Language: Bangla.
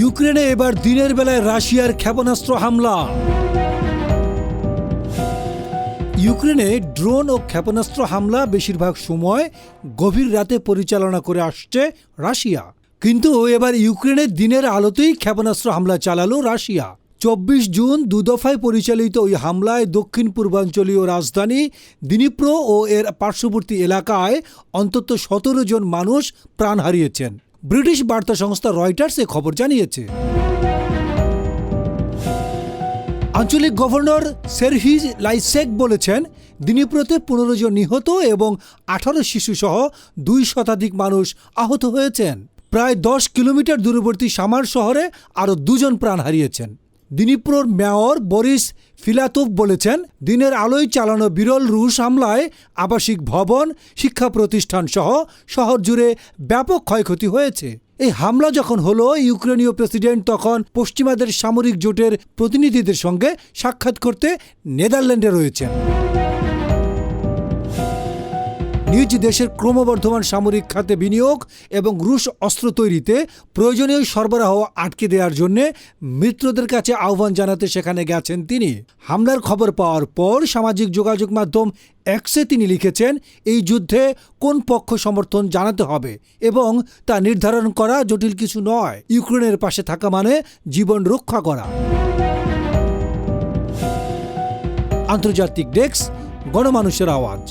ইউক্রেনে এবার দিনের বেলায় রাশিয়ার ক্ষেপণাস্ত্র হামলা। ইউক্রেনে ড্রোন ও ক্ষেপণাস্ত্র হামলা বেশিরভাগ সময় গভীর রাতে পরিচালনা করে আসছে রাশিয়া। কিন্তু এবার ইউক্রেনে দিনের আলোতেই ক্ষেপণাস্ত্র হামলা চালালো রাশিয়া। চব্বিশ জুন দুদফায় পরিচালিত ওই হামলায় দক্ষিণ পূর্বাঞ্চলীয় রাজধানী দিনিপ্রো ও এর পার্শ্ববর্তী এলাকায় অন্তত সতেরো জন মানুষ প্রাণ হারিয়েছেন। ব্রিটিশ বার্তা সংস্থা রয়টার্স এ খবর জানিয়েছে। আঞ্চলিক গভর্নর সেরহিজ লাইসেক বলেছেন, দিনীপ্রতে পনেরো জন নিহত এবং আঠারো শিশুসহ দুই শতাধিক মানুষ আহত হয়েছেন। প্রায় দশ কিলোমিটার দূরবর্তী সামার শহরে আরও দুজন প্রাণ হারিয়েছেন। দিনীপ্রর মেয়র বরিস ফিলাতুফ বলেছেন, দিনের আলোয় চালানো বিরল রুশ হামলায় আবাসিক ভবন, শিক্ষা প্রতিষ্ঠান সহ শহর জুড়ে ব্যাপক ক্ষয়ক্ষতি হয়েছে। এই হামলা যখন হলো, ইউক্রেনীয় প্রেসিডেন্ট তখন পশ্চিমাদের সামরিক জোটের প্রতিনিধিদের সঙ্গে সাক্ষাৎ করতে নেদারল্যান্ডে রয়েছেন। নিজ দেশের ক্রমবর্ধমান সামরিক খাতে বিনিয়োগ এবং রুশ অস্ত্র তৈরিতে প্রয়োজনীয় সরবরাহ আটকে দেওয়ার জন্য মিত্রদের কাছে আহ্বান জানাতে সেখানে গেছেন তিনি। হামলার খবর পাওয়ার পর সামাজিক যোগাযোগ মাধ্যম এক্সে তিনি লিখেছেন, এই যুদ্ধে কোন পক্ষ সমর্থন জানাতে হবে এবং তা নির্ধারণ করা জটিল কিছু নয়। ইউক্রেনের পাশে থাকা মানে জীবন রক্ষা করা। আন্তর্জাতিক ডেস্ক, গণমানুষের আওয়াজ।